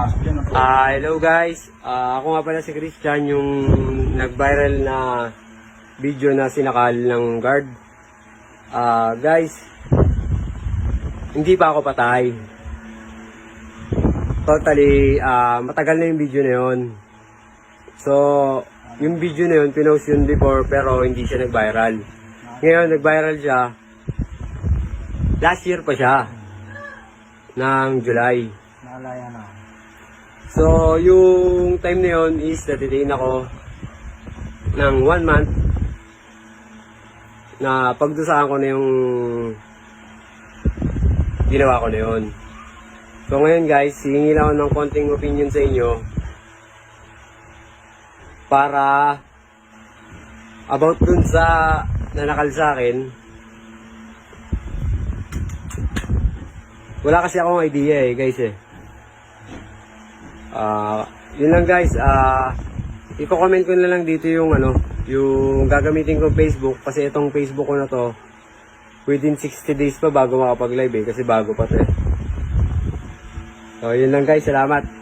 Ah, hello guys. Ah, ako nga pala si Christian, yung nag-viral na video na sinakal ng guard. Ah, guys, hindi pa ako patay. Totally, ah, matagal na yung video na yun. So, yung video na yun, pinost yun before pero hindi siya nag-viral. Ngayon, nag-viral siya. Last year pa siya. Ng July. Naalaya na. So, yung time na yun is natitiin ako ng one month na pagdusaan ko na yung ginawa ko na yun. So, ngayon guys, hihingi lang ako ng konting opinion sa inyo para about dun sa nanakal sa akin. Wala kasi akong idea eh, guys eh. Ah, yun lang guys. Ah, i-comment ko na lang dito yung ano, yung gagamitin ko Facebook kasi itong Facebook ko na to within 60 days pa bago makapag-live eh kasi bago pa to eh. So, yun lang guys. Salamat.